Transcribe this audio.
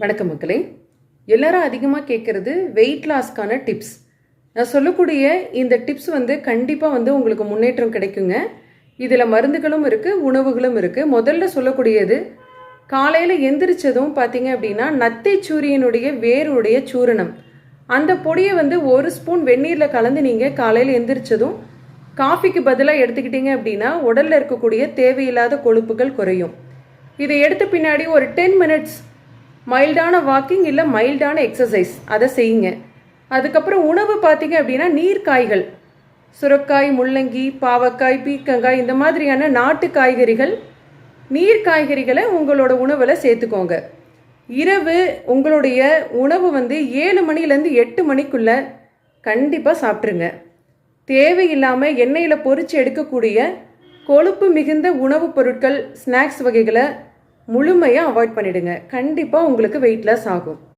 வணக்கம் மக்களே. எல்லாரும் அதிகமாக கேட்குறது வெயிட் லாஸ்க்கான டிப்ஸ் நான் சொல்லக்கூடிய இந்த டிப்ஸ் வந்து கண்டிப்பாக வந்து உங்களுக்கு முன்னேற்றம் கிடைக்குங்க. இதில் மருந்துகளும் இருக்குது உணவுகளும் இருக்குது முதல்ல சொல்லக்கூடியது காலையில் எந்திரிச்சதும் பார்த்தீங்க அப்படின்னா நத்தை சூரியனுடைய வேருடைய சூரணம். அந்த பொடியை வந்து ஒரு ஸ்பூன் வெந்நீரில் கலந்து நீங்கள் காலையில் எந்திரிச்சதும் காஃபிக்கு பதிலாக எடுத்துக்கிட்டீங்க அப்படின்னா உடலில் இருக்கக்கூடிய தேவையில்லாத கொழுப்புகள் குறையும். இதை எடுத்த பின்னாடி ஒரு டென் மினிட்ஸ் மைல்டான வாக்கிங் இல்லை மைல்டான எக்ஸசைஸ் அதை செய்யுங்க. அதுக்கப்புறம் உணவு பார்த்தீங்க அப்படின்னா நீர்க்காய்கள். சுரக்காய் முள்ளங்கி பாவக்காய் பீக்கங்காய் இந்த மாதிரியான நாட்டு காய்கறிகள் நீர் காய்கறிகளை உங்களோட உணவில் சேர்த்துக்கோங்க. இரவு உங்களுடைய உணவு வந்து ஏழு மணிலேருந்து எட்டு மணிக்குள்ளே கண்டிப்பாக சாப்பிட்ருங்க தேவையில்லாமல் எண்ணெயில் பொறிச்சு எடுக்கக்கூடிய கொழுப்பு மிகுந்த உணவுப் பொருட்கள் ஸ்நாக்ஸ் வகைகளை முழுமையாக அவாய்ட் பண்ணிவிடுங்க கண்டிப்பாக உங்களுக்கு வெயிட் லாஸ் ஆகும்.